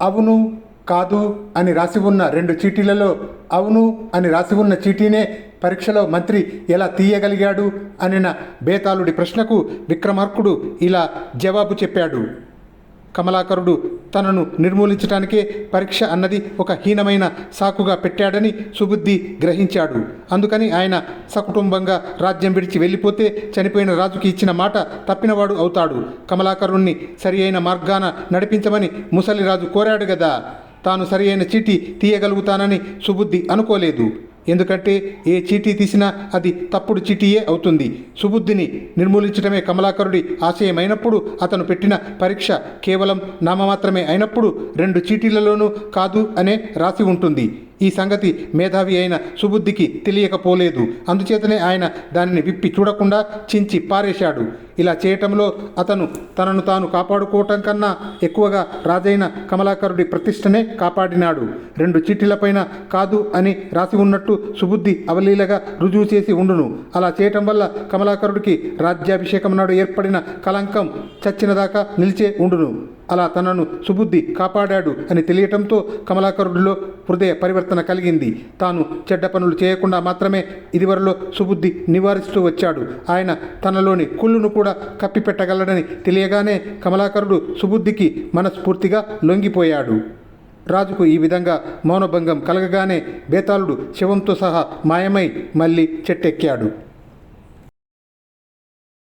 అవును కాదు అని రాసి ఉన్న రెండు చీటీలలో అవును అని రాసి ఉన్న చీటీనే పరీక్షలో మంత్రి ఎలా తీయగలిగాడు అనిన బేతాళుడి ప్రశ్నకు విక్రమార్కుడు ఇలా జవాబు చెప్పాడు. కమలాకరుడు తనను నిర్మూలించడానికే పరీక్ష అన్నది ఒక హీనమైన సాకుగా పెట్టాడని సుబుద్ధి గ్రహించాడు. అందుకని ఆయన సకుటుంబంగా రాజ్యం విడిచి వెళ్ళిపోతే చనిపోయిన రాజుకి ఇచ్చిన మాట తప్పినవాడు అవుతాడు. కమలాకరుణ్ణి సరి అయిన మార్గాన నడిపించమని ముసలిరాజు కోరాడు గదా. తాను సరి అయిన చీటీ తీయగలుగుతానని సుబుద్ధి అనుకోలేదు. ఎందుకంటే ఏ చీటీ తీసినా అది తప్పుడు చీటీయే అవుతుంది. సుబుద్ధిని నిర్మూలించడమే కమలాకరుడి ఆశయమైనప్పుడు అతను పెట్టిన పరీక్ష కేవలం నామమాత్రమే అయినప్పుడు రెండు చీటీలలోనూ కాదు అనే రాసి ఉంటుంది. ఈ సంగతి మేధావి అయిన సుబుద్ధికి తెలియకపోలేదు. అందుచేతనే ఆయన దానిని విప్పి చూడకుండా చించి పారేశాడు. ఇలా చేయటంలో అతను తనను తాను కాపాడుకోవటం కన్నా ఎక్కువగా రాజైన కమలాకరుడి ప్రతిష్టనే కాపాడినాడు. రెండు చీటీలపైన కాదు అని రాసి ఉన్నట్టు సుబుద్ధి అవలీలగా రుజువు చేసి ఉండును. అలా చేయటం వల్ల కమలాకరుడికి రాజ్యాభిషేకం నాడు ఏర్పడిన కలంకం చచ్చినదాకా నిలిచే ఉండును. అలా తనను సుబుద్ధి కాపాడాడు అని తెలియటంతో కమలాకరుడిలో హృదయ పరివర్తన కలిగింది. తాను చెడ్డ పనులు చేయకుండా మాత్రమే ఇదివరలో సుబుద్ధి నివారిస్తూ వచ్చాడు. ఆయన తనలోని కుళ్ళును కూడా కప్పిపెట్టగలడని తెలియగానే కమలాకరుడు సుబుద్ధికి మనస్ఫూర్తిగా లొంగిపోయాడు. రాజుకు ఈ విధంగా మౌనభంగం కలగగానే బేతాళుడు శవంతో సహా మాయమై మళ్ళీ చెట్టెక్కాడు.